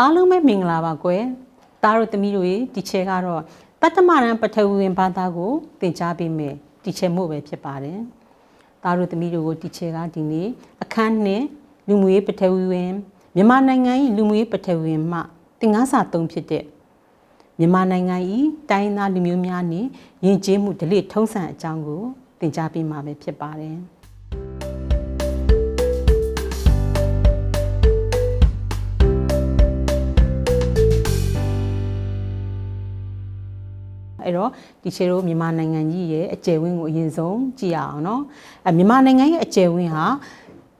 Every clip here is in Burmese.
အားလုံးပဲမင်္ဂလာပါကွယ်သားတို့သမီးတို့ရေဒီချဲကတော့ပတ္တမရန်ပထဝီဝင်ဘာသာကိုသင်ကြားပေးမယ်ဒီချဲမို့ပဲဖြစ်ပါတယ်သားတို့သမီးတို့ကိုဒီချဲကဒီနေ့အခန်းနဲ့လူမှုရေးပထဝီဝင်မြန်မာနိုင်ငံ၏လူမှုရေးပထဝီဝင်မှသင်ခန်းစာ၃ဖြစ်တဲ့မြန်မာနိုင်ငံ၏တိုင်းရင်းသားလူမျိုးများနှင့်ယဉ်ကျေးမှုဓလေ့ထုံးစံအကြောင်းကိုသင်ကြားပေးမှာပဲဖြစ်ပါတယ် အဲ့တော့ဒီချေတို့မြန်မာနိုင်ငံကြီးရဲ့အကျယ်ဝန်းကိုအရင်ဆုံးကြည့်ရအောင်เนาะအဲမြန်မာနိုင်ငံရဲ့အကျယ်ဝန်းဟာ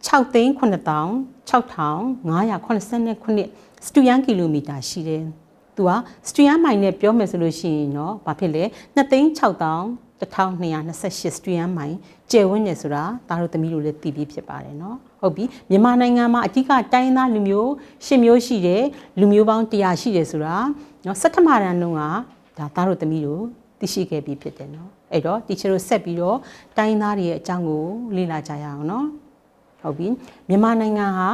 6သိန်း9000 6589စတူယန်ကီလိုမီတာရှိတယ်။သူကစတူယန်မိုင်နဲ့ပြောမယ်ဆိုလို့ရှိရင်เนาะဘာဖြစ်လဲ2သိန်း6000 1228စတူယန်မိုင်ကျယ်ဝန်းနေဆိုတာဒါတို့သမီးတို့လည်းသိပြီးဖြစ်ပါတယ်เนาะဟုတ်ပြီမြန်မာနိုင်ငံမှာအဓိကတိုင်းရင်းသားလူမျိုး10မျိုးရှိတယ်လူမျိုးပေါင်း100ရှိတယ်ဆိုတာเนาะစက်ထမရန်တုန်းက ဒါသားတို့သမီးတို့သိရှိခဲ့ပြီးဖြစ်တယ်เนาะအဲ့တော့တီချာတို့ဆက်ပြီးတော့တိုင်းရင်းသားတွေရဲ့အကြောင်းကိုလေ့လာကြရအောင်เนาะဟုတ်ပြီမြန်မာနိုင်ငံဟာ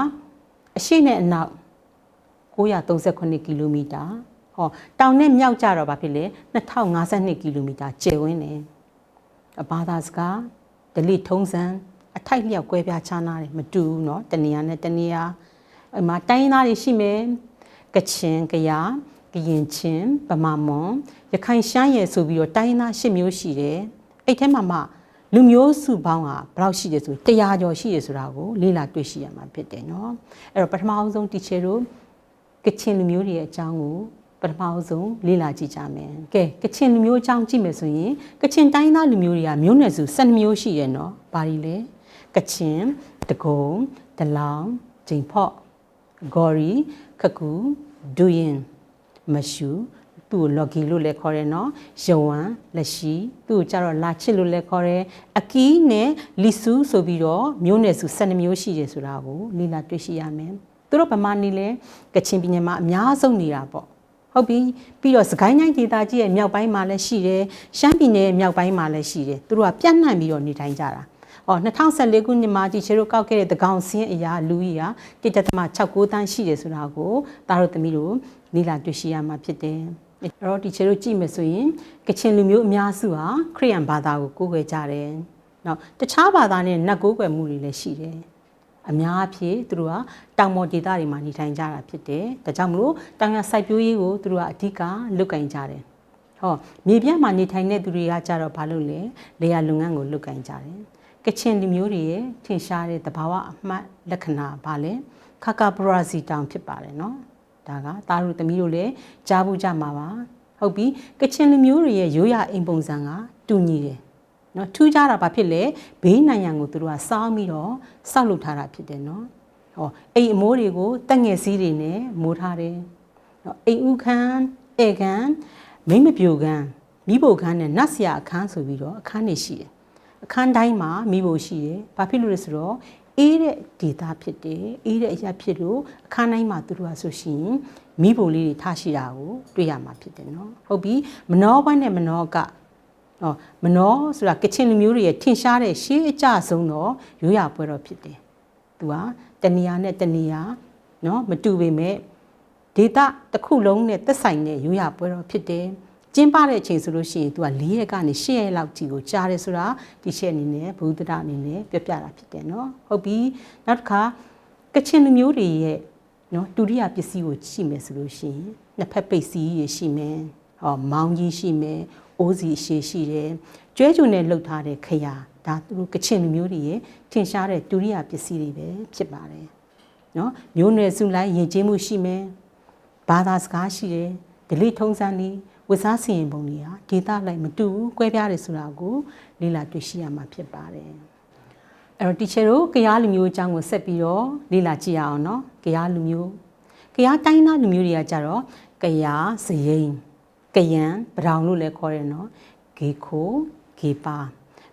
အရှိနဲ့အနောက်938ကီလိုမီတာဟောတောင်နဲ့မြောက်ကြတော့ဗာဖြစ်လေ2052ကီလိုမီတာကျယ်ဝန်းတယ်အဘာသာစကားဒလိထုံးစံအထိုက်လျောက်ကွဲပြားခြားနားတယ်မတူဘူးเนาะတနေရာနဲ့တနေရာအမတိုင်းရင်းသားတွေရှိမယ်ကချင်ကယား ကရင်ချင်းဗမာမွန်ရခိုင်ရှမ်းရယ်ဆိုပြီးတော့တိုင်းရင်းသားရှစ်မျိုးရှိတယ်အဲ့ထဲမှာမှလူမျိုးစုပေါင်းကဘယ်လောက်ရှိတယ်ဆို100ကျော်ရှိတယ်ဆိုတာကိုလေ့လာတွေ့ရှိရမှာဖြစ်တယ်เนาะအဲ့တော့ပထမအောင်ဆုံးတီချေတို့ကချင်လူမျိုးတွေရဲ့အကြောင်းကိုပထမအောင်ဆုံးလေ့လာကြည့်ကြမယ်။ကဲကချင်လူမျိုးအကြောင်းကြည့်မယ်ဆိုရင်ကချင်တိုင်းသားလူမျိုးတွေကမျိုးနွယ်စု12မျိုးရှိတယ်နော်။ဘာတွေလဲ။ကချင်တကုံဒလောင်ဂျိန်ဖော့ဂေါ်ရီခကူဒူရင် မရှူသူ့ကိုလော်ဂီလို့လည်းခေါ်တယ်နော်ယဝမ်လက်ရှိသူ့ကိုကြတော့လာချစ်လို့လည်းခေါ်တယ်အကီးနဲ့လီဆူဆိုပြီးတော့မျိုးနွယ်စု12မျိုးရှိတယ်ဆိုတာကိုလေ့လာတွေ့ရှိရမယ်သူတို့ဗမာနေလဲကချင်ပြည်နယ်မှာအများဆုံးနေတာပေါ့ဟုတ်ပြီပြီးတော့စကိုင်းတိုင်းဒေသကြီးရဲ့မြောက်ပိုင်းမှာလည်းရှိတယ်ရှမ်းပြည်နယ်ရဲ့မြောက်ပိုင်းမှာလည်းရှိတယ်သူတို့ကပြန့်နှံ့ပြီးတော့နေထိုင်ကြတာ။အော်2014ခုနှစ်မှာကြီးချေတို့ကောက်ခဲ့တဲ့သကောင်စင်းအရာလူကြီးဟာ1.69တန်းရှိတယ်ဆိုတာကိုတားတို့သမီးတို့ လေ့လာတွေ့ရှိရမှာဖြစ်တယ်။အဲ့တော့ဒီချေတို့ကြည့်မယ်ဆိုရင်ကချင်လူမျိုးအများစုဟာခရစ်ယာန်ဘာသာကိုကိုးကွယ်ကြတယ်။နောက်တခြားဘာသာနဲ့နတ်ကိုးကွယ်မှုတွေလည်းရှိတယ်။အများအဖြစ်သူတို့ကတောင်ပေါ်ဒေသတွေမှာနေထိုင်ကြတာဖြစ်တယ်။ဒါကြောင့်မလို့တောင်ရစိုက်ပျိုးရေးကိုသူတို့ကအဓိကလုပ်ကင်ကြတယ်။ဟောမြေပြန့်မှာနေထိုင်တဲ့သူတွေကကြတော့ဘာလို့လဲ။လေယာလုပ်ငန်းကိုလုပ်ကင်ကြတယ်။ကချင်လူမျိုးတွေရဲ့ထင်ရှားတဲ့သဘာဝအမှတ်လက္ခဏာဘာလဲ။ခါကာပရာစီတောင်ဖြစ်ပါတယ်နော်။ ဒါကသားတို့သမီးတို့လည်းကြားဖို့ကြမှာပါ။ဟုတ်ပြီကချင်လူမျိုးတွေရဲ့ရိုးရာအိမ်ပုံစံကတူညီတယ်။နော်ထူးခြားတာဘာဖြစ်လဲဘေးနိုင်ရန်ကိုသူတို့ကစောင်းပြီးတော့စောက်လုပ်ထားတာဖြစ်တယ်နော်။ဟောအိမ်အမိုးတွေကိုတက်ငယ်စည်းတွေနဲ့မိုးထားတယ်။နော်အိမ်ဥခန်းဧကန်မိမပြိုခန်းမိဘခန်းနဲ့နတ်ဆရာအခန်းဆိုပြီးတော့အခန်းတွေရှိတယ်။အခန်းတိုင်းမှာမိဖို့ရှိတယ်။ဘာဖြစ်လို့လဲဆိုတော့ အေးတဲ့ဒေတာဖြစ်တယ်အေးတဲ့အရာဖြစ်လို့အခန်းတိုင်းမှာသူတို့ကဆိုရှင်မိဖို့လေးတွေထားရှိတာကိုတွေ့ရမှာဖြစ်တယ်နော်ဟုတ်ပြီမနောဘွန်းနဲ့မနောကဟောမနောဆိုတာကချင်လူမျိုးတွေရဲ့ထင်ရှားတဲ့ရှေးအကြဆုံးတော့ရိုးရာပွဲတော်ဖြစ်တယ်သူကတဏှာနဲ့တဏှာနော်မတူပေမဲ့ဒေတာတစ်ခုလုံးနဲ့သက်ဆိုင်တဲ့ရိုးရာပွဲတော်ဖြစ်တယ် ကျင်းပတဲ့အချိန်ဆိုလို့ရှိရင် तू က၄ရက်ကနေ၈ရက်လောက်ကြီးကိုကြားတယ်ဆိုတာဒီချက်အနေနဲ့ဘုဒ္ဓအနေနဲ့ပြောပြတာဖြစ်တယ်เนาะဟုတ်ပြီနောက်တစ်ခါကချင်လူမျိုးတွေရဲ့เนาะဒုတိယပစ္စည်းကိုကြည့်မယ်ဆိုလို့ရှိရင်နှစ်ဖက်ပိတ်စီးရရှိမယ်ဟောမောင်းကြီးရှိမယ်အိုးစီရှည်ရှိတယ်ကျွဲကျုံနဲ့လှုပ်ထားတဲ့ခရာဒါသူတို့ကချင်လူမျိုးတွေရဲ့ထင်ရှားတဲ့ဒုတိယပစ္စည်းတွေပဲဖြစ်ပါတယ်เนาะမျိုးနွယ်စုလိုက်ယဉ်ကျေးမှုရှိမယ်ဘာသာစကားရှိတယ်ဒလိထုံးစံတွေ ဝတ်စားစီရင်ပုံတွေကဒေတာလိုက်မတူဘူး၊ကွဲပြားတယ်ဆိုတာကိုလေ့လာတွေ့ရှိရမှာဖြစ်ပါတယ်။အဲ့တော့ teacher တို့ကရားလူမျိုးအကြောင်းကိုဆက်ပြီးတော့လေ့လာကြည့်ရအောင်နော်။ကရားလူမျိုးကရားတိုင်းသားလူမျိုးတွေကကြတော့ကရားစရိန်ကယံပဒေါင်လို့လည်းခေါ်တယ်နော်။ဂေခိုဂေပါ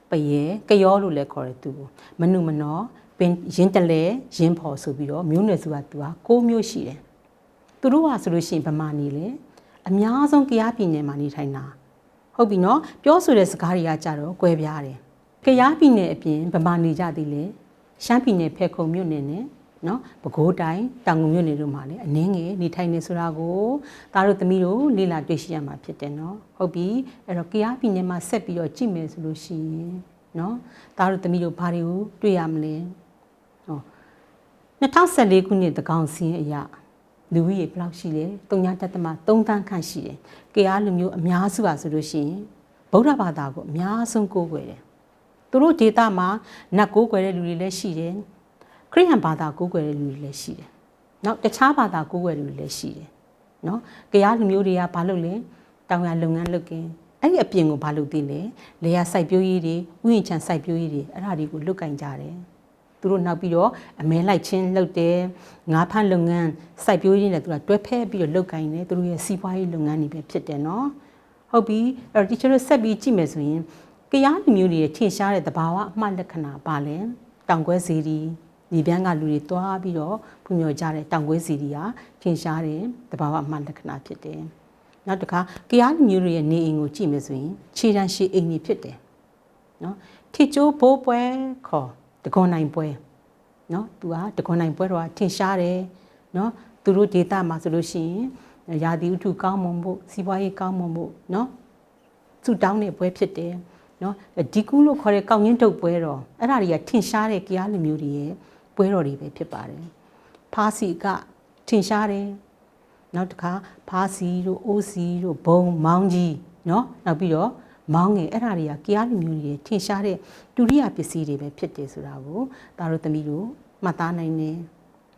ပယေကယောလို့လည်းခေါ်တယ်သူမနုမနောပင်ရင်တလဲရင်ဖော်ဆိုပြီးတော့မျိုးနွယ်စုကသူက၉မျိုးရှိတယ်။သူတို့ကဆိုလို့ရှိရင်ဗမာနေလေ။ အများဆုံးကြားပြည်နယ်မှာနေထိုင်တာဟုတ်ပြီနော်ပြောဆိုတဲ့စကားတွေကကြတော့ကွဲပြားတယ်ကြားပြည်နယ်အပြင်ဗမာနေကြသည်လေရှမ်းပြည်နယ်ဖဲခုံမြို့နယ်နဲ့နော်ပဲခူးတိုင်းတောင်ငူမြို့နယ်တို့မှာလည်းအနည်းငယ်နေထိုင်နေဆိုတာကိုသားတို့သမီးတို့လေ့လာတွေ့ရှိရမှာဖြစ်တယ်နော်ဟုတ်ပြီအဲ့တော့ကြားပြည်နယ်မှာဆက်ပြီးတော့ကြည့်မယ်ဆိုလို့ရှိရင်နော်သားတို့သမီးတို့ဘာတွေကိုတွေ့ရမလဲဟော2014ခုနှစ်တကောင်စင်းအရာ လူကြီးရေဘယ်လောက်ရှိလဲ3တက်သမ3တန်းခန့်ရှိတယ်ကြားလူမျိုးအများစုပါဆိုလို့ရှိရင်ဗုဒ္ဓဘာသာကိုအများဆုံးကိုးကွယ်တယ်သူတို့ဒေတာမှာနတ်ကိုးကွယ်တဲ့လူတွေလည်းရှိတယ်ခရိယန်ဘာသာကိုးကွယ်တဲ့လူတွေလည်းရှိတယ်နောက်တခြားဘာသာကိုးကွယ်တဲ့လူတွေလည်းရှိတယ်နော်ကြားလူမျိုးတွေကဘာလုပ်လဲတောင်ရလုပ်ငန်းလုပ်ကင်းအဲ့ဒီအပြင်ကိုဘာလုပ်သေးလဲလေယာစိုက်ပျိုးရေးတွေဥယျာဉ်ခြံစိုက်ပျိုးရေးတွေအဲ့ဒါတွေကိုလုပ်ကင်ကြတယ် သူတို့နောက်ပြီးတော့အမဲလိုက်ချင်းလုပ်တယ်ငါးဖမ်းလုပ်ငန်းစိုက်ပျိုးရေးနဲ့သူကတွဲဖက်ပြီးတော့လုပ်ကင်တယ်သူတို့ရဲ့စီးပွားရေးလုပ်ငန်းတွေပဲဖြစ်တယ်နော်ဟုတ်ပြီအဲ့တော့ teacher တို့ဆက်ပြီးကြည့်မယ်ဆိုရင်ကြားလူမျိုးတွေရဲ့ထင်ရှားတဲ့သဘာဝအမှတ်လက္ခဏာပါလဲတောင်ကွဲစီဒီဒီပြန်ကလူတွေတွားပြီးတော့ဖွံ့ဖြိုးကြတဲ့တောင်ကွဲစီဒီဟာထင်ရှားတဲ့သဘာဝအမှတ်လက္ခဏာဖြစ်တယ်နောက်တစ်ခါကြားလူမျိုးတွေရဲ့နေအိမ်ကိုကြည့်မယ်ဆိုရင်ခြေတန်းရှိအိမ်ကြီးဖြစ်တယ်နော်ထစ်ကျိုးဘိုးပွဲခေါ် တကွန်နိုင်ပွဲနော်သူကတကွန်နိုင်ပွဲတော့ထင်ရှားတယ်နော်သူတို့ဒေတာမှာဆိုလို့ရှိရင်ရာသီဥတုကောင်းမွန်ဖို့စီးပွားရေးကောင်းမွန်ဖို့နော်သူတောင်းတဲ့ပွဲဖြစ်တယ်နော်ဒီကူးလို့ခေါ်တဲ့ကောက်ငင်းတုပ်ပွဲတော့အဲ့ဒါတွေကထင်ရှားတဲ့ကြားလူမျိုးတွေရဲ့ပွဲတော်တွေပဲဖြစ်ပါတယ်ဖားစီကထင်ရှားတယ်နောက်တစ်ခါဖားစီတို့အိုးစီတို့ဘုံမောင်းကြီးနော်နောက်ပြီးတော့ မောင်းငယ်အဲ့ဒါတွေကကြားလူမျိုးတွေထင်ရှားတဲ့ဒုတိယပစ္စည်းတွေပဲဖြစ်တယ်ဆိုတာကိုဒါတို့သမီးတို့မှတ်သားနိုင်တယ်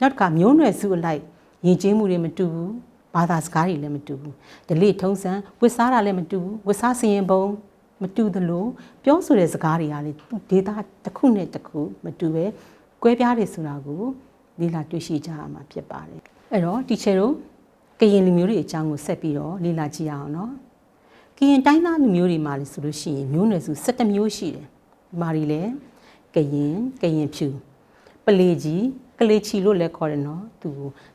နောက်တစ်ခါမျိုးနွယ်စုအလိုက်ယဉ်ကျေးမှုတွေမတူဘူးဘာသာစကားတွေလည်းမတူဘူးဒလိထုံးစံဝစ်စားတာလည်းမတူဘူးဝစ်စားစရင်ပုံမတူသလိုပြောဆိုတဲ့စကားတွေကလေဒေတာတစ်ခုနဲ့တစ်ခုမတူပဲကွဲပြားတယ်ဆိုတာကိုလေ့လာတွေ့ရှိကြရမှာဖြစ်ပါတယ်အဲ့တော့တီချယ်တို့ကရင်လူမျိုးတွေအကြောင်းကိုဆက်ပြီးတော့လေ့လာကြည့်ရအောင်နော် ကရင်တိုင်းသားလူမျိုးတွေမှာလေဆိုလို့ရှိရင်မျိုးနွယ်စု17မျိုးရှိတယ်ဒီမှာတွေလေကရင်ကရင်ဖြူပလေကြီးကလေးချီလို့လည်းခေါ်တယ်နော်သူ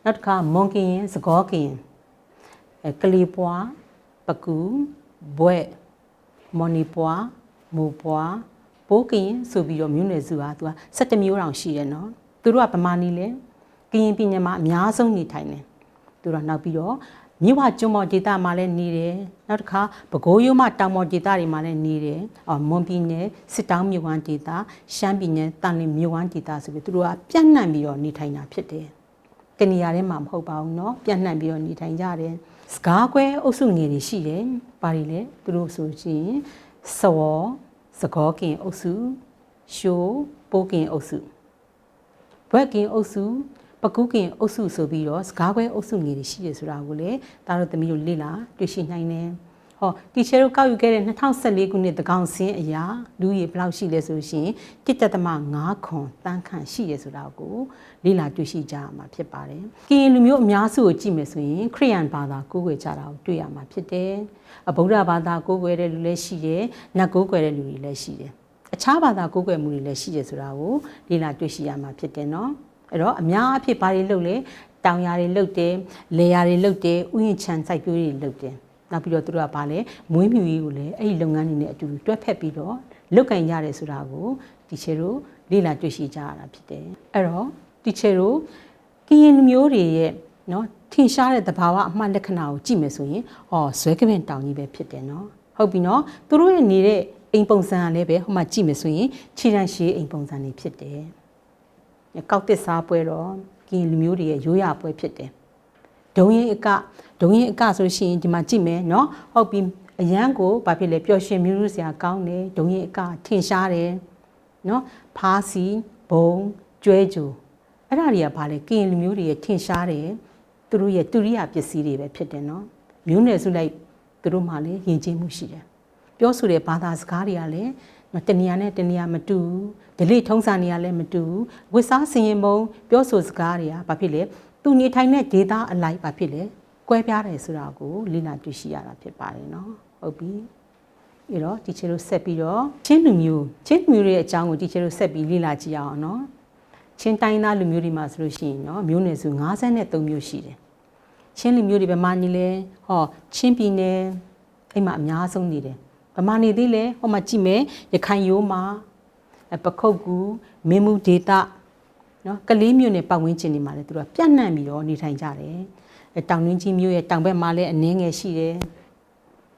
နောက်တစ်ခါမွန်ကရင်စကောကရင်အဲကလေးပွားပကူဘွဲ့မော်နီပွားမူပွားဘိုးကရင်ဆိုပြီးတော့မျိုးနွယ်စုဟာသူက17မျိုးတောင်ရှိတယ်နော်သူတို့ကဗမာနီလဲကရင်ပြည်နယ်မှာအများဆုံးနေထိုင်တယ်သူတို့နောက်ပြီးတော့ မြဝကျွန်းမော်ဒေသမှာလည်းနေတယ်နောက်တစ်ခါပဲခူးရိုးမတောင်မော်ဒေသတွေမှာလည်းနေတယ်အော်မွန်ပြည်နယ်စစ်တောင်းမြို့ဝမ်းဒေသရှမ်းပြည်နယ်တန်လင်းမြို့ဝမ်းဒေသဆိုပြီးသူတို့ကပြန့်နှံ့ပြီးတော့နေထိုင်တာဖြစ်တယ်တနေရာထဲမှာမဟုတ်ပါဘူးเนาะပြန့်နှံ့ပြီးတော့နေထိုင်ကြတယ်စကားကွဲအုပ်စုငယ်တွေရှိတယ်။ဘာတွေလဲသူတို့ဆိုရှင်စဝေါ်စကောကင်အုပ်စုရှိုးပိုးကင်အုပ်စုဘွက်ကင်အုပ်စု ပကူးကင်အုပ်စုဆိုပြီးတော့စကားကွဲအုပ်စုငယ်တွေရှိတယ်ဆိုတာကိုလည်းဒါတို့သမီးတို့လေ့လာတွေ့ရှိနိုင်တယ်။ဟောတီချာတို့ကောက်ယူခဲ့တဲ့2014ခုနှစ်တကောင်စင်းအရာလူကြီးဘယ်လောက်ရှိလဲဆိုရှင်1.5ခွန်တန်းခန့်ရှိရဆိုတာကိုလေ့လာတွေ့ရှိကြရမှာဖြစ်ပါတယ်။ကရင်လူမျိုးအများစုကိုကြည့်မယ်ဆိုရင်ခရိယန်ဘာသာကိုးကွယ်ကြတာကိုတွေ့ရမှာဖြစ်တယ်။အဗုဒ္ဓဘာသာကိုးကွယ်တဲ့လူလည်းရှိတယ်။နတ်ကိုးကွယ်တဲ့လူတွေလည်းရှိတယ်။အခြားဘာသာကိုးကွယ်မှုတွေလည်းရှိတယ်ဆိုတာကိုလေ့လာတွေ့ရှိရမှာဖြစ်တယ်နော်။ အဲ့တော့အများအဖြစ်ဘာတွေလုပ်လဲတောင်ယာတွေလုပ်တယ်လေယာတွေလုပ်တယ်ဥယျာဉ်ခြံစိုက်ပျိုးတွေလုပ်တယ်နောက်ပြီးတော့သူတို့ကဗာလဲမွေးမြူရေးကိုလည်းအဲ့ဒီလုပ်ငန်းတွေနဲ့အတူတူတွဲဖက်ပြီးတော့လုပ်ကင်ရတယ်ဆိုတာကိုတီချေတို့လေ့လာတွေ့ရှိကြရတာဖြစ်တယ်အဲ့တော့တီချေတို့ကရင်မျိုးတွေရဲ့နော်ထင်ရှားတဲ့သဘာဝအမှတ်လက္ခဏာကိုကြည့်မယ်ဆိုရင်ဟောဇွဲကပင်တောင်ကြီးပဲဖြစ်တယ်နော်ဟုတ်ပြီနော်သူတို့ရဲ့နေတဲ့အိမ်ပုံစံကလည်းပဲဟိုမှာကြည့်မယ်ဆိုရင်ခြေတန်းရှည်အိမ်ပုံစံတွေဖြစ်တယ် ကောက်တစ်စားပွဲတော့ကရင်လူမျိုးတွေရဲ့ရိုးရာပွဲဖြစ်တယ်ဒုံရင်အကဒုံရင်အကဆိုရှင်ဒီမှာကြည့်မယ်နော်ဟုတ်ပြီအရန်ကိုဘာဖြစ်လဲပျော်ရွှင်မြူးမှုစရာကောင်းတယ်ဒုံရင်အကထင်ရှားတယ်နော်ဖားစီဘုံကျွဲကြူအဲ့ဒါတွေကဘာလဲကရင်လူမျိုးတွေရဲ့ထင်ရှားတယ်သူတို့ရဲ့တုရိယာပစ္စည်းတွေပဲဖြစ်တယ်နော်မျိုးနယ်စုလိုက်သူတို့မှလည်းယဉ်ကျေးမှုရှိတယ်ပြောဆိုတဲ့ဘာသာစကားတွေကလည်း တနေရာနဲ့တနေရာမတူဘူးဒလိထုံးစံတွေကလည်းမတူဘူးဝစ်စားစင်ရင်မုံပြောဆိုစကားတွေကဘာဖြစ်လဲသူနေထိုင်တဲ့ဒေတာအလိုက်ဘာဖြစ်လဲကွဲပြားတယ်ဆိုတာကိုလေ့လာတွေ့ရှိရတာဖြစ်ပါတယ်နော်ဟုတ်ပြီအဲ့တော့တီချေတို့ဆက်ပြီးတော့ချင်းလူမျိုးချင်းလူမျိုးတွေရဲ့အကြောင်းကိုတီချေတို့ဆက်ပြီးလေ့လာကြည့်အောင်နော်ချင်းတိုင်းသားလူမျိုးတွေမှာဆိုလို့ရှိရင်နော်မျိုးနွယ်စု53မျိုးရှိတယ်ချင်းလူမျိုးတွေဗမာနေလဲဟောချင်းပြည်နယ်အဲ့မှာအများဆုံးနေတယ် ဗမာနေသေးလဲဟောမှာကြည့်မယ်ရခိုင်ရိုးမှာပခုတ်ကူမင်းမှုဒေတာနော်ကလေးမျိုးနဲ့ပတ်ဝန်းကျင်တွေမှာလည်းသူတို့ကပြန့်နှံ့ပြီးတော့နေထိုင်ကြတယ်အဲတောင်တွင်းကြီးမျိုးရဲ့တောင်ဘက်မှာလည်းအနှင်းငယ်ရှိတယ်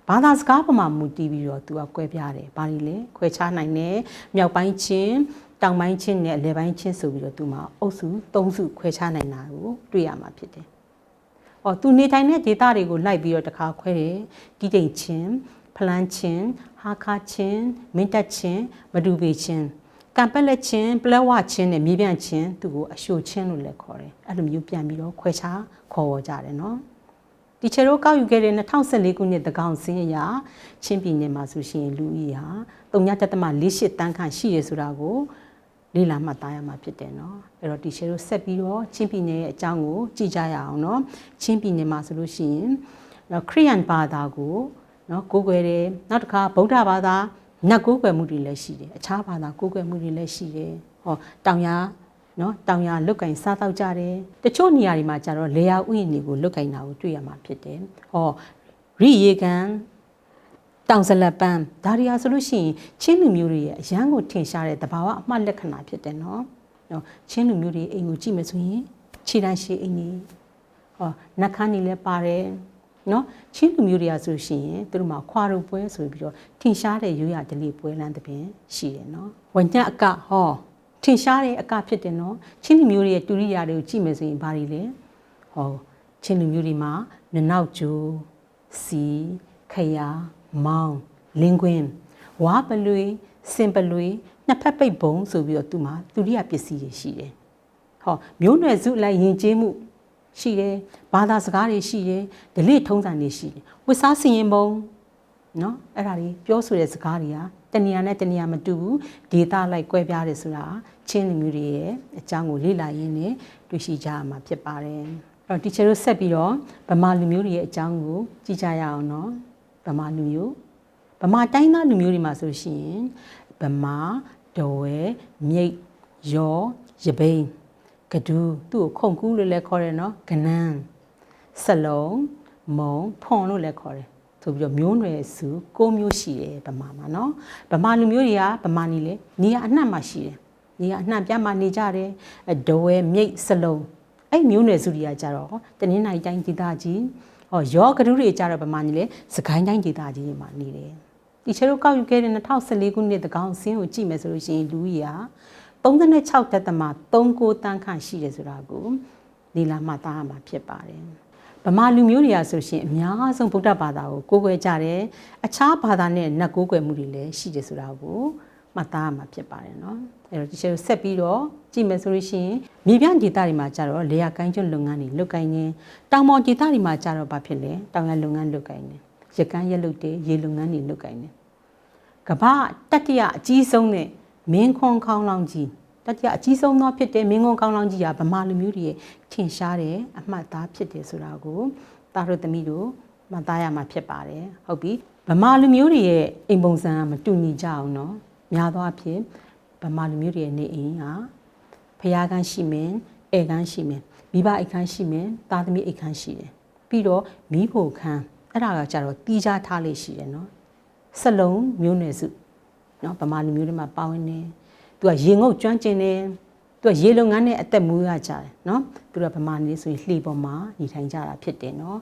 ဘာသာစကားပေါ်မှာမူတည်ပြီးတော့သူကကွဲပြားတယ်ဘာတွေလဲခွဲခြားနိုင်တယ်မြောက်ပိုင်းချင်းတောင်ပိုင်းချင်းနဲ့အလယ်ပိုင်းချင်းဆိုပြီးတော့သူမှာအုပ်စု၃စုခွဲခြားနိုင်တာကိုတွေ့ရမှာဖြစ်တယ်။အော်သူနေထိုင်တဲ့ဒေသတွေကိုလိုက်ပြီးတော့တခါခွဲတယ်တီးတိမ်ချင်း ဖလန်းချင်းဟာခါချင်းမင်းတက်ချင်းမဒူပေချင်းကံပက်လက်ချင်းပလက်ဝချင်းနဲ့မြေပြန့်ချင်းသူကိုအရှိုချင်းလို့လည်းခေါ်တယ်အဲ့လိုမျိုးပြန်ပြီးတော့ခွဲခြားခေါ်ဝေါ်ကြတယ်နော်တီချေတို့ကောက်ယူခဲ့တဲ့2014ခုနှစ်သကောင်စင်းအရာချင်းပြည်နယ်မှာဆိုရှင်လူဦးရေဟာ3.48တန်းခန့်ရှိရဆိုတာကိုလေ့လာမှတ်သားရမှာဖြစ်တယ်နော်အဲ့တော့တီချေတို့ဆက်ပြီးတော့ချင်းပြည်နယ်ရဲ့အကြောင်းကိုကြည့်ကြရအောင်နော်ချင်းပြည်နယ်မှာဆိုလို့ရှိရင်ခရိယန်ဘာသာကို နော်ကိုးကွယ်တယ်နောက်တစ်ခါဗုဒ္ဓဘာသာနတ်ကိုးကွယ်မှုတွေလည်းရှိတယ်အခြားဘာသာကိုးကွယ်မှုတွေလည်းရှိတယ်ဟောတောင်ရနော်တောင်ရလုတ်ကင်စားတော့ကြတယ်တချို့နေရာတွေမှာကျတော့လေယာဥယျာဉ်တွေကိုလုတ်ကင်တာကိုတွေ့ရမှာဖြစ်တယ်ဟောရိယေကန်တောင်စလက်ပန်းဒါရီယာဆိုလို့ရှိရင်ချင်းလူမျိုးတွေရဲ့အရန်ကိုထင်ရှားတဲ့တဘာဝအမှတ်လက္ခဏာဖြစ်တယ်နော်နော်ချင်းလူမျိုးတွေအိမ်ကိုကြည့်မယ်ဆိုရင်ခြေတန်းရှိအိမ်ကြီးဟောနှက်ခမ်းနေလည်းပါတယ် နော်ချင်းလူမျိုးတွေကဆိုရှင်သူတို့မှာခွာရုပ်ပွဲဆိုပြီးတော့ထင်ရှားတဲ့ရိုးရာဓလေ့ပွဲလမ်းတစ်ပင်ရှိတယ်နော်ဝညက်အကဟောထင်ရှားတဲ့အကဖြစ်တယ်နော်ချင်းလူမျိုးတွေရဲ့တူရိယာတွေကိုကြည့်မယ်ဆိုရင်ဘာတွေလဲဟောချင်းလူမျိုးတွေမှာနနောက်ကျိုးစီခယာမောင်းလင်းကွင်းဝါပလွေစင်ပလွေနှစ်ဖက်ပိတ်ဘုံဆိုပြီးတော့သူမှာတူရိယာပစ္စည်းတွေရှိတယ်ဟောမျိုးနွယ်စုလိုက်ယဉ်ကျေးမှု ရှိတယ်ဘာသာစကားတွေရှိတယ်ဒလိထုံးစံတွေရှိတယ်ဝတ်စားစီရင်ပုံနော်အဲ့ဒါတွေပြောဆိုတဲ့စကားတွေကတဏှာနဲ့တဏှာမတူဘူးဒေတာလိုက်ကွဲပြားတယ်ဆိုတာချင်းလူမျိုးတွေရဲ့အကြောင်းကိုလေ့လာရင်းနဲ့တွေ့ရှိကြရမှာဖြစ်ပါတယ်အဲ့တော့တီချာတို့ဆက်ပြီးတော့ဗမာလူမျိုးတွေရဲ့အကြောင်းကိုကြည့်ကြရအောင်နော်ဗမာလူမျိုးဗမာတိုင်းသားလူမျိုးတွေမှာဆိုရှင်ဗမာဒဝဲမြိတ်ရောရပိန် ကဒူးသူ့ကိုခုန်ကူးလို့လည်းခေါ်တယ်နော်ကနန်းစလုံးမုံဖွန်လို့လည်းခေါ်တယ်ဆိုပြီးတော့မျိုးနွယ်စုကိုမျိုးရှိတယ်ဗမာမှာနော်ဗမာလူမျိုးတွေကဗမာနေလေနေရအနှံ့မှာရှိတယ်နေရအနှံ့ပြမှာနေကြတယ်ဒဝဲမြိတ်စလုံးအဲ့မျိုးနွယ်စုတွေကကြတော့တနင်္လာရီတိုင်းဒေသကြီးဟောရောကဒူးတွေကြတော့ဗမာနေလေစကိုင်းတိုင်းဒေသကြီးတွေမှာနေတယ်ဒီချေတို့ကောက်ယူခဲ့တဲ့2014ခုနှစ်တကောင်စင်းကိုကြည့်မယ်ဆိုလို့ရှိရင်လူကြီးက 36တက်သမ39တန်းခန့်ရှိတယ်ဆိုတာကိုလီလာမှသားရမှာဖြစ်ပါတယ်ဗမာလူမျိုးတွေကဆိုရှင်အများဆုံးဗုဒ္ဓဘာသာကိုကိုးကွယ်ကြတယ်အခြားဘာသာနဲ့နတ်ကိုးကွယ်မှုတွေလည်းရှိတယ်ဆိုတာကိုမှတ်သားရမှာဖြစ်ပါတယ်เนาะအဲ့တော့ဒီချက်ဆက်ပြီးတော့ကြည့်မယ်ဆိုလို့ရှိရင်မြေပြန့်ဒေသတွေမှာကျတော့လေယာကိုင်းကျွန်းလုပ်ငန်းတွေလုပ်ကိုင်းနေတောင်ပေါ်ဒေသတွေမှာကျတော့ဘာဖြစ်လဲတောင်ရလုပ်ငန်းလုပ်ကိုင်းနေရကန်းရက်လုပ်တယ်ရေလုပ်ငန်းတွေလုပ်ကိုင်းနေကမ္ဘာတတိယအကြီးဆုံးနဲ့ မင်းခွန်ခေါင်းလောင်ကြီးတတိယအကြီးဆုံးသောဖြစ်တဲ့မင်းခွန်ခေါင်းလောင်ကြီးဟာဗမာလူမျိုးတွေရဲ့ထင်ရှားတဲ့အမှတ်သားဖြစ်တယ်ဆိုတာကိုသားတို့သမီးတို့မှတ်သားရမှာဖြစ်ပါတယ်ဟုတ်ပြီဗမာလူမျိုးတွေရဲ့အိမ်ပုံစံကမတူညီကြအောင်နော်များသောအားဖြင့်ဗမာလူမျိုးတွေရဲ့နေအိမ်ဟာဖျားခန်းရှိမယ်ဧကန်ရှိမယ်မိဘအိမ်ခန်းရှိမယ်သားသမီးအိမ်ခန်းရှိတယ်ပြီးတော့မိဖို့ခန်းအဲ့ဒါကကြတော့တီးခြားထားလေးရှိတယ်နော်စလုံးမျိုးနွယ်စု เนาะဗမာလူမျိုးတွေမှာပါဝင်နေသူကရေငုတ်ကျွမ်းကျင်တယ်သူကရေလုံငန်းနဲ့အသက်မွေးရကြတယ်เนาะသူကဗမာနေဆိုရင်လှေပေါ်မှာနေထိုင်ကြတာဖြစ်တယ်เนาะ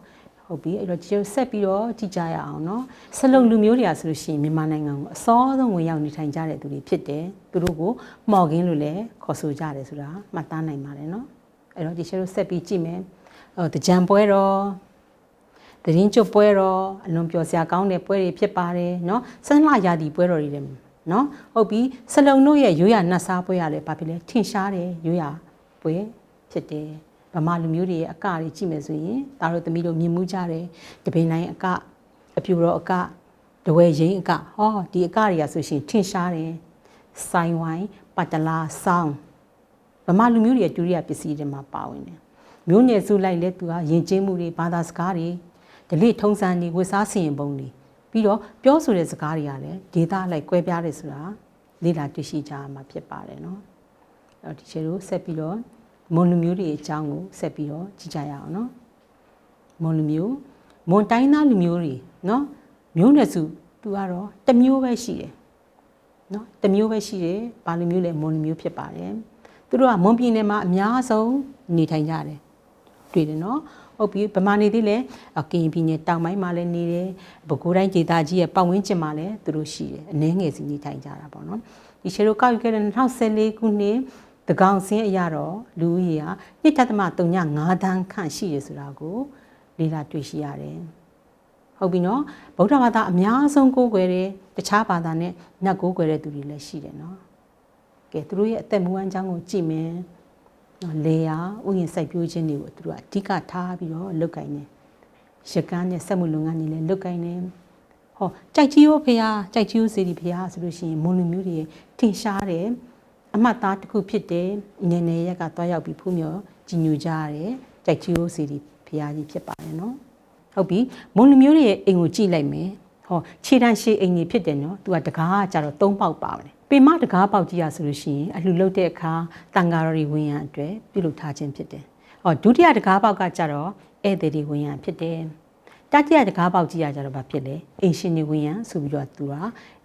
ဟုတ်ပြီအဲ့တော့ကျတို့ဆက်ပြီးတော့ကြည့်ကြရအောင်เนาะဆလုံလူမျိုးတွေကဆိုလို့ရှိရင်မြန်မာနိုင်ငံကိုအစောဆုံးဝင်ရောက်နေထိုင်ကြတဲ့သူတွေဖြစ်တယ်သူတို့ကိုမှော်ကင်းလို့လည်းခေါ်ဆိုကြတယ်ဆိုတာမှတ်သားနိုင်ပါတယ်เนาะအဲ့တော့ဒီကျတို့ဆက်ပြီးကြည့်မယ်ဟိုတကြံပွဲတော့တရင်ကျွတ်ပွဲတော့အလွန်ပျော်စရာကောင်းတဲ့ပွဲတွေဖြစ်ပါတယ်เนาะဆန်းလာရာသီပွဲတော်တွေလည်း နော်ဟုတ်ပြီစလုံတို့ရဲ့ရိုးရနတ်စားပွဲရလဲဘာဖြစ်လဲထင်ရှားတယ်ရိုးရပွဲဖြစ်တယ်ဗမာလူမျိုးတွေရဲ့အကတွေကြည့်မယ်ဆိုရင်ဒါတို့သမီးတို့မြင်မှုကြတယ်တပိန်တိုင်းအကအပြူတော်အကတဝဲရင်အကဟောဒီအကတွေကဆိုရှင်ထင်ရှားတယ်ဆိုင်ဝိုင်းပတ်တလာဆောင်းဗမာလူမျိုးတွေရဲ့ဒုတိယပစ္စည်းတွေမှာပါဝင်တယ်မျိုးနယ်စုလိုက်လဲသူကယဉ်ကျေးမှုတွေဘာသာစကားတွေဒလိထုံးစံတွေဝတ်စားစီရင်ပုံတွေ ပြီးတော့ပြောဆိုတဲ့စကားတွေကလည်းဒေတာလိုက်ကွဲပြားတယ်ဆိုတာလေ့လာတွေ့ရှိကြရမှာဖြစ်ပါတယ်เนาะအဲ့တော့ဒီချေတို့ဆက်ပြီးတော့မွန်လူမျိုးတွေအကြောင်းကိုဆက်ပြီးတော့ကြည့်ကြရအောင်เนาะမွန်လူမျိုးမွန်တိုင်းသားလူမျိုးတွေเนาะမျိုးနွယ်စုသူကတော့တစ်မျိုးပဲရှိတယ်เนาะတစ်မျိုးပဲရှိတယ်ဘာလူမျိုးလဲမွန်လူမျိုးဖြစ်ပါတယ် သူတို့ကမွန်ပြည်နယ်မှာအများဆုံးနေထိုင်ကြတယ်တွေ့တယ်နော် ဟုတ်ပြီဗမာနေသေးလဲကရင်ပြည်နယ်တောင်ပိုင်းမှာလည်းနေတယ်ပဲခူးတိုင်းဒေသကြီးရဲ့ပတ်ဝန်းကျင်မှာလည်းသူတို့ရှိတယ်အနည်းငယ်စီနေထိုင်ကြတာပေါ့နော်ဒီရှေတို့ကောက်ယူခဲ့တဲ့2014ခုနှစ်တကောင်စင်းအရတော့လူဦးရေဟာ1.35တန်းခန့်ရှိရဆိုတာကိုလေ့လာတွေ့ရှိရတယ်ဟုတ်ပြီနော်ဗုဒ္ဓဘာသာအများဆုံးကိုးကွယ်တဲ့တခြားဘာသာနဲ့နတ်ကိုးကွယ်တဲ့သူတွေလည်းရှိတယ်နော်ကဲသူတို့ရဲ့အသက်မွေးဝမ်းကြောင်းကိုကြည့်မယ်နော် လေယာဥယျာဉ်စိုက်ပျိုးခြင်းတွေကိုသူတို့ကအဓိကထားပြီးတော့လုပ်ကိုင်နေရကန်းနဲ့စက်မှုလုပ်ငန်းတွေလည်းလုပ်ကိုင်နေဟောကြိုက်ကြီးရောဖေဟာကြိုက်ကြီးရောစီဒီဖေဟာဆိုလို့ရှိရင်မွန်လူမျိုးတွေထင်ရှားတယ်အမှတ်သားတစ်ခုဖြစ်တယ်နေနေရက်ကတွားရောက်ပြီးဖူးမြော်ကြီးညူကြရတယ်ကြိုက်ကြီးရောစီဒီဖေဟာကြီးဖြစ်ပါတယ်နော်ဟုတ်ပြီမွန်လူမျိုးတွေရဲ့အိမ်ကိုကြည့်လိုက်မယ်ဟောခြေတန်းရှည်အိမ်ကြီးဖြစ်တယ်နော်သူကတကားကကြတော့၃ပေါက်ပါပါတယ် ပေမတကားပေါက်ကြီးရဆိုလို့ရှိရင်အလှလုတ်တဲ့အခါတန်ဃာတော်တွေဝင်ရန်အတွက်ပြုလုပ်ထားခြင်းဖြစ်တယ်ဟောဒုတိယတကားပေါက်ကကြတော့ဧည့်သည်တွေဝင်ရန်ဖြစ်တယ်တတိယတကားပေါက်ကြီးရကြတော့ဘာဖြစ်လဲအိမ်ရှင်တွေဝင်ရန်ဆိုပြီးတော့သူက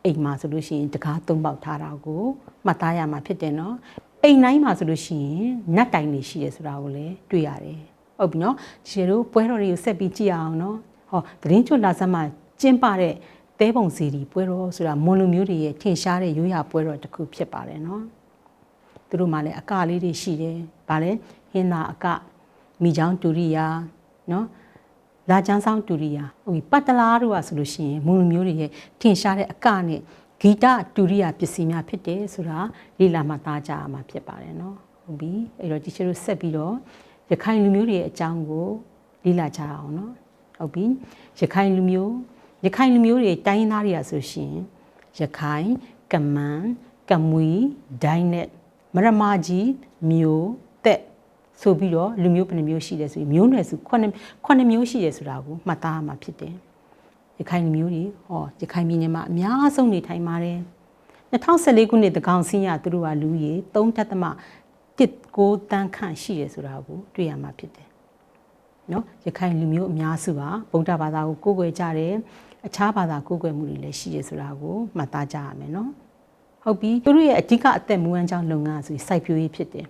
အိမ်မှာဆိုလို့ရှိရင်တကား၃ပေါက်ထားတာကိုမှတ်သားရမှာဖြစ်တယ်နော်အိမ်တိုင်းမှာဆိုလို့ရှိရင်နတ်တိုင်တွေရှိတယ်ဆိုတာကိုလည်းတွေ့ရတယ်ဟုတ်ပြီနော်ဒီလိုပွဲတော်တွေကိုဆက်ပြီးကြည့်အောင်နော်ဟောသတင်းချွတ်လာစမ်းမှာကျင်းပတဲ့ သဲပုံစီဒီပွဲတော်ဆိုတာမွန်လူမျိုးတွေရဲ့ထင်ရှားတဲ့ရိုးရာပွဲတော်တစ်ခုဖြစ်ပါတယ်နော်သူတို့မှလည်းအကလေးတွေရှိတယ်ဗာလဲဟင်းသာအကမိချောင်းတူရိယာနော်လာချမ်းဆောင်တူရိယာဟိုပတ်တလားတို့ကဆိုလို့ရှိရင်မွန်လူမျိုးတွေရဲ့ထင်ရှားတဲ့အကနဲ့ဂီတတူရိယာပစ္စည်းများဖြစ်တယ်ဆိုတာလေ့လာမှသားကြရမှာဖြစ်ပါတယ်နော်ဟုတ်ပြီအဲ့တော့ဒီချေတို့ဆက်ပြီးတော့ရခိုင်လူမျိုးတွေရဲ့အကြောင်းကိုလေ့လာကြအောင်နော်ဟုတ်ပြီရခိုင်လူမျိုး ရခိုင်လူမျိုးတွေတိုင်းရင်းသားတွေကဆိုရှင်ရခိုင်ကမန်ကမွီဒိုင်းနဲ့မရမာကြီးမျိုးတက်ဆိုပြီးတော့လူမျိုးဘယ်နှမျိုးရှိတယ်ဆိုပြီးမျိုးနွယ်စု9 9မျိုးရှိတယ်ဆိုတာကိုမှတ်သားရမှာဖြစ်တယ်ရခိုင်လူမျိုးတွေဟောရခိုင်ပြည်နယ်မှာအများဆုံးနေထိုင်ပါတယ်2014ခုနှစ်တကောင်စင်းရသူတို့ကလူကြီး3.6တန်းခန့်ရှိတယ်ဆိုတာကိုတွေ့ရမှာဖြစ်တယ်နော်ရခိုင်လူမျိုးအများစုဟာဗုဒ္ဓဘာသာကိုကိုးကွယ်ကြတယ် အခြားဘာသာကိုးကွယ်မှုတွေလည်းရှိရဆိုတာကိုမှတ်သားကြရမယ်နော်ဟုတ်ပြီသူတို့ရဲ့အဓိကအသက်မွေးဝမ်းကြောင်းလုပ်ငန်းဆိုပြီးစိုက်ပျိုးရေးဖြစ်တယ်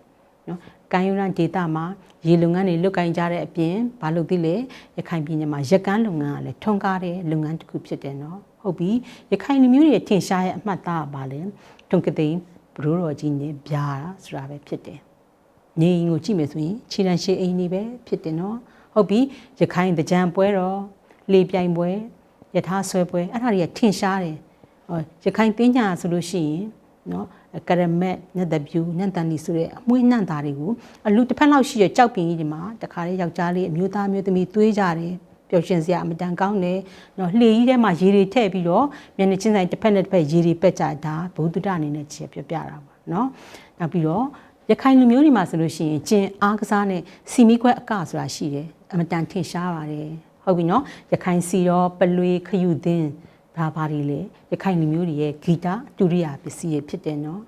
နော်ကန်ယူရန်ဒေတာမှာရေလုပ်ငန်းတွေလုပ်ကိုင်ကြတဲ့အပြင်ဘာလို့သိလဲရခိုင်ပြည်နယ်မှာရကန်းလုပ်ငန်းကလည်းထွန်းကားတဲ့လုပ်ငန်းတစ်ခုဖြစ်တယ်နော်ဟုတ်ပြီရခိုင်လူမျိုးတွေထင်ရှားရဲ့အမှတ်သားကပါလဲထွန်ကသိန်းဘရိုးတော်ကြီးနဲ့ဗျာဆိုတာပဲဖြစ်တယ်နေရင်ကိုကြည့်မယ်ဆိုရင်ခြေတန်းရှေးအိမ်နေပဲဖြစ်တယ်နော်ဟုတ်ပြီရခိုင်တကြံပွဲတော်လေပြိုင်ပွဲ ယထာဆွဲပွဲအဲ့ဒါတွေကထင်ရှားတယ်ဟောရခိုင်တင်းညာဆိုလို့ရှိရင်နော်ကရမက်ညက်တပြူညက်တန်နီဆိုတဲ့အမွှေးနှံ့သားတွေကိုအလူတစ်ဖက်လောက်ရှိတဲ့ကြောက်ပင်ကြီးတွေမှာတခါလေးယောက်ျားလေးအမျိုးသားမျိုးသမီးသွေးကြတယ်ပျော်ရွှင်စရာအမတန်ကောင်းတယ်နော်လှေကြီးထဲမှာရေတွေထည့်ပြီးတော့မျက်နှာချင်းဆိုင်တစ်ဖက်နဲ့တစ်ဖက်ရေတွေပက်ကြတာဘုဒ္ဓတအနေနဲ့ချေပြပြတာပါနော်နောက်ပြီးတော့ရခိုင်လူမျိုးတွေမှာဆိုလို့ရှိရင်ကျင်အားကစားနဲ့စီမီခွဲအကဆိုတာရှိတယ်အမတန်ထင်ရှားပါတယ် ဟုတ်ပြီနော်ရခိုင်စီရောပလွေခယူသင်းဒါပါတွေလေရခိုင်လူမျိုးတွေရဲ့ဂီတတူရိယာပစ္စည်းတွေဖြစ်တယ်နော်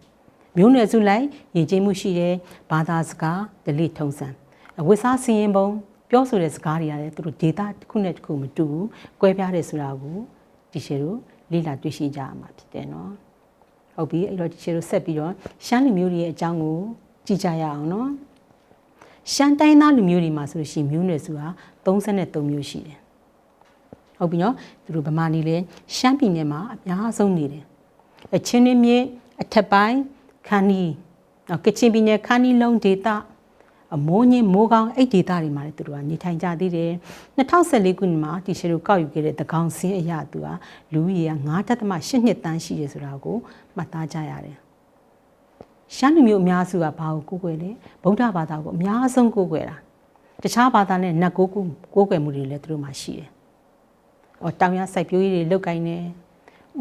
မျိုးနွယ်စုလိုက်ယဉ်ကျေးမှုရှိတဲ့ဘာသာစကားဒလိထုံစံအဝိစားစီရင်ပုံပြောဆိုတဲ့စကားတွေကလည်းသူတို့ဒေတာတစ်ခုနဲ့တစ်ခုမတူဘူးကွဲပြားတယ်ဆိုတာကိုဒီရှေတို့လေ့လာတွေ့ရှိကြရမှာဖြစ်တယ်နော်ဟုတ်ပြီအဲ့တော့ဒီရှေတို့ဆက်ပြီးတော့ရှမ်းလူမျိုးတွေရဲ့အကြောင်းကိုကြည့်ကြရအောင်နော်ရှမ်းတိုင်းသားလူမျိုးတွေမှာဆိုလို့ရှိရင်မျိုးနွယ်စုဟာ 33မျိုးရှိတယ်ဟုတ်ပြီနော်သူတို့ဗမာနေလဲရှမ်းပြည်နယ်မှာအများဆုံးနေတယ်အချင်းရင်းမြေအထက်ပိုင်းခန်းနီကချင်ပြည်နယ်ခန်းနီလုံးဒေသအမိုးညင်းမိုးကောင်းအဲ့ဒေသတွေမှာလည်းသူတို့ကနေထိုင်ကြသေးတယ်2014ခုနှစ်မှာတီရှယ်တို့ကောက်ယူခဲ့တဲ့တကောင်စင်းအရာသူကလူကြီးက9.8နှစ်တန်းရှိတယ်ဆိုတာကိုမှတ်သားကြရတယ်ရှမ်းလူမျိုးအများစုကဘာကိုကိုးကွယ်လဲဗုဒ္ဓဘာသာကိုအများဆုံးကိုးကွယ်တာ တခြားဘာသာနဲ့နတ်ကိုးကိုးကွယ်မှုတွေလည်းသူတို့မှာရှိတယ်။အော်တောင်ရစိုက်ပျိုးရေးတွေလုပ်ကိုင်းနေ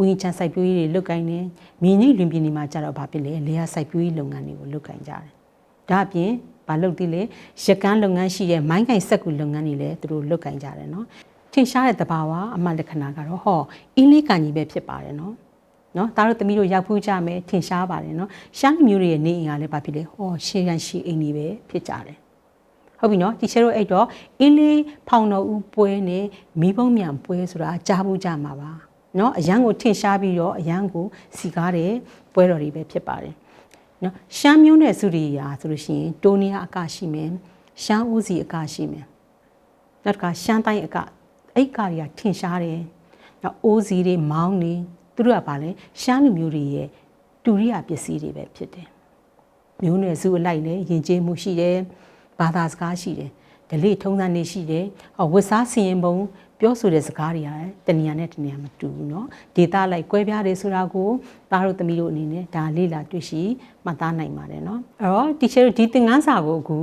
ဥယျာဉ်ချမ်းစိုက်ပျိုးရေးတွေလုပ်ကိုင်းနေမြေကြီးလွင်ပြင်တွေမှာကျတော့ဘာဖြစ်လဲလေယာစိုက်ပျိုးရေးလုပ်ငန်းတွေကိုလုပ်ကိုင်းကြတယ်။ဒါအပြင်ဘာလုပ်သေးလဲရကန်းလုပ်ငန်းရှိတဲ့မိုင်းကင်စက်ကူလုပ်ငန်းတွေလည်းသူတို့လုပ်ကိုင်းကြတယ်နော်။ထင်ရှားတဲ့တဘာဝအမှလက္ခဏာကတော့ဟောအင်းလေးကန်ကြီးပဲဖြစ်ပါတယ်နော်။နော်ဒါတို့သမီးတို့ရောက်ဖူးကြမယ်ထင်ရှားပါတယ်နော်ရှမ်းမျိုးတွေရဲ့နေအိမ်ကလည်းဘာဖြစ်လဲဟောရှေးရန်ရှေးအိမ်တွေပဲဖြစ်ကြတယ် ဟုတ်ပြီနော်ဒီချေတို့အဲ့တော့အင်းလေးဖောင်တော်ဦးပွဲနဲ့မိဘုံမြန်ပွဲဆိုတာကြားဘူးကြမှာပါနော်အရန်ကိုထင်ရှားပြီးတော့အရန်ကိုစီကားတဲ့ပွဲတော်တွေပဲဖြစ်ပါတယ်နော်ရှမ်းမျိုးနယ်စုရိယာဆိုလို့ရှိရင်တိုးနီယာအကရှိမယ်ရှမ်းဦးစီအကရှိမယ်နောက်တစ်ခါရှမ်းတိုင်းအကအဲ့ကတွေကထင်ရှားတယ်နောက်အိုးစီတွေမောင်းနေသူတို့ကပါလဲရှမ်းလူမျိုးတွေရဲ့တူရိယာပစ္စည်းတွေပဲဖြစ်တယ်မျိုးနယ်စုအလိုက်လည်းယဉ်ကျေးမှုရှိတယ် ဘာသာစကားရှိတယ်ဒလိထုံးစံနေရှိတယ်ဟောဝတ်စားစီရင်ပုံပြောဆိုတဲ့စကားတွေကလည်းတဏှာနဲ့တဏှာမတူဘူးเนาะဒေတာလိုက်ကွဲပြားတယ်ဆိုတာကိုသားတို့သမီးတို့အနေနဲ့ဒါလေ့လာတွေ့ရှိမှတ်သားနိုင်ပါတယ်เนาะအဲ့တော့တီချာတို့ဒီသင်ခန်းစာကိုအခု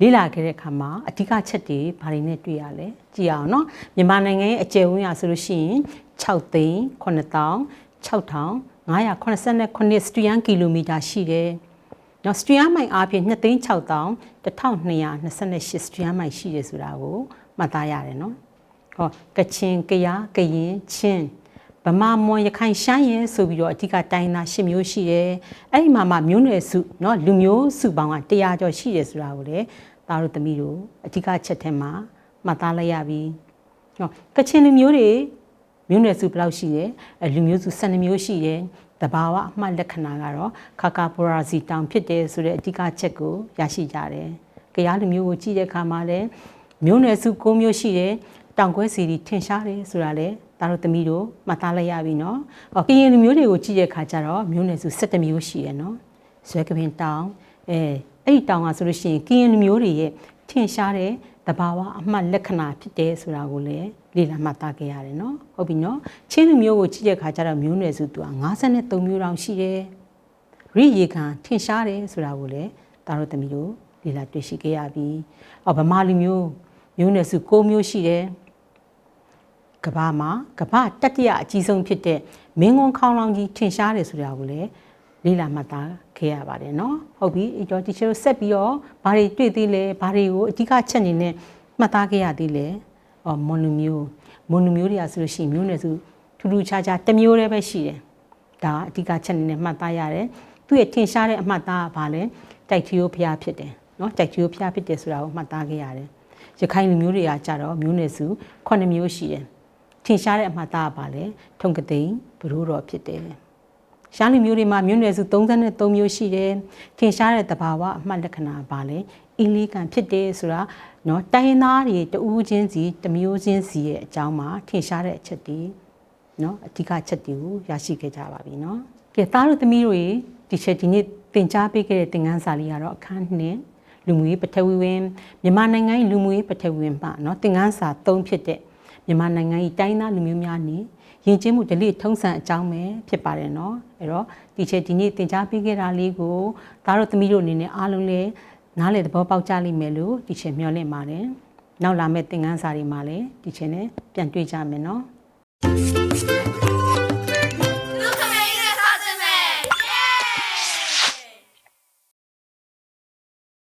လေ့လာခဲ့တဲ့အခါမှာအဓိကချက်တွေဘာတွေနဲ့တွေ့ရလဲကြည့်အောင်เนาะမြန်မာနိုင်ငံရဲ့အကျယ်ဝန်းရဆိုလို့ရှိရင်6သိန်း9000 6589စတူယန်ကီလိုမီတာရှိတယ် နော်စတူယန်မိုင်အားဖြင့်2သိန်း6000 1228စတူယန်မိုင်ရှိတယ်ဆိုတာကိုမှတ်သားရတယ်နော်ဟောကချင်ကယားကရင်ချင်းဗမာမွန်ရခိုင်ရှမ်းရဲဆိုပြီးတော့အဓိကတိုင်းသား၈မျိုးရှိတယ်အဲ့ဒီမှာမှမျိုးနွယ်စုเนาะလူမျိုးစုပေါင်းက100ကျော်ရှိတယ်ဆိုတာကိုလည်းသားတို့သမီးတို့အဓိကချက်ထဲမှာမှတ်သားလိုက်ရပြီဟောကချင်လူမျိုးတွေမျိုးနွယ်စုဘယ်လောက်ရှိတယ်အဲလူမျိုးစု12မျိုးရှိတယ် တဘာဝအမှတ်လက္ခဏာကတော့ခါကာပရာစီတောင်ဖြစ်တယ်ဆိုတဲ့အဓိကချက်ကိုရရှိကြတယ်။ကြားလူမျိုးကိုကြည့်တဲ့အခါမှာလည်းမျိုးနွယ်စု၉မျိုးရှိတယ်တောင်ကွဲစီတီထင်ရှားတယ်ဆိုတာလည်းဒါတို့သမီးတို့မှတ်သားလိုက်ရပြီနော်။ဟောကရင်လူမျိုးတွေကိုကြည့်တဲ့အခါကျတော့မျိုးနွယ်စု၁၇မျိုးရှိတယ်နော်။ဇွဲကပင်တောင်အဲအဲ့ဒီတောင်ကဆိုလို့ရှိရင်ကရင်လူမျိုးတွေရဲ့ထင်ရှားတဲ့တဘာဝအမှတ်လက္ခဏာဖြစ်တယ်ဆိုတာကိုလည်း လေ့လာမှတ်သားခဲ့ရတယ်နော်ဟုတ်ပြီနော်ချင်းလူမျိုးကိုကြည့်တဲ့အခါကျတော့မျိုးနွယ်စုသူက53မျိုးတောင်ရှိတယ်ရိရေခံထင်ရှားတယ်ဆိုတာကိုလည်းဒါတို့သမီးတို့လေ့လာတွေ့ရှိခဲ့ရပြီအော်ဗမာလူမျိုးမျိုးနွယ်စု6မျိုးရှိတယ်ကဘာမှာကဘာတတိယအကြီးဆုံးဖြစ်တဲ့မင်းကွန်ခေါင်းလောင်းကြီးထင်ရှားတယ်ဆိုတာကိုလည်းလေ့လာမှတ်သားခဲ့ရပါတယ်เนาะဟုတ်ပြီအဲ့တော့ teacher တို့ဆက်ပြီးတော့ဘာတွေတွေ့သေးလဲဘာတွေကိုအဓိကချက်နေနဲ့မှတ်သားခဲ့ရသေးလဲအော် မွန်လူမျိုးမွန်လူမျိုးတွေကဆိုလို့ရှိရင်မျိုးနွယ်စုထူးထူးခြားခြားတစ်မျိုးတည်းပဲရှိတယ်ဒါအဓိကချက်အနေနဲ့မှတ်သားရတယ်သူ့ရဲ့ထင်ရှားတဲ့အမှတ်သားကဘာလဲတိုက်ထီယိုဖျားဖြစ်တယ်နော်တိုက်ထီယိုဖျားဖြစ်တယ်ဆိုတာကိုမှတ်သားခဲ့ရတယ်ရခိုင်လူမျိုးတွေကကြတော့မျိုးနွယ်စု9မျိုးရှိတယ်ထင်ရှားတဲ့အမှတ်သားကဘာလဲထုံကသိန်းဘိုးတော်ဖြစ်တယ်ရှားလူမျိုးတွေမှာမျိုးနွယ်စု33မျိုးရှိတယ်ထင်ရှားတဲ့သဘာဝအမှတ်လက္ခဏာကဘာလဲ အင်းလေးကံဖြစ်တယ်ဆိုတာနော်တိုင်းရင်းသားတွေတဦးချင်းစီတမျိုးချင်းစီရဲ့အကြောင်းမှာထင်ရှားတဲ့အချက်တွေနော်အဓိကအချက်တွေကိုရရှိခဲ့ကြပါပြီနော်ကဲသားတို့သမီးတို့ရေဒီချက်ဒီနေ့သင်ကြားပေးခဲ့တဲ့သင်ခန်းစာလေးကတော့အခန်းနှစ်လူမှုရေးပထဝီဝင်မြန်မာနိုင်ငံ၏လူမှုရေးပထဝီဝင်မှနော်သင်ခန်းစာ3ဖြစ်တဲ့မြန်မာနိုင်ငံ၏တိုင်းသားလူမျိုးများနှင့်ယဉ်ကျေးမှုဓလေ့ထုံးစံအကြောင်းပဲဖြစ်ပါတယ်နော်အဲ့တော့ဒီချက်ဒီနေ့သင်ကြားပေးခဲ့တာလေးကိုသားတို့သမီးတို့အနေနဲ့အားလုံးလည်း နားလေသဘောပေါက်ကြလိမ့်မယ်လို့ဒီချင်မျှော်လင့်ပါတယ်။နောက်လာမယ့်သင်ခန်းစာတွေမှာလည်းဒီချင်နဲ့ပြန်တွေ့ကြမယ်နော်။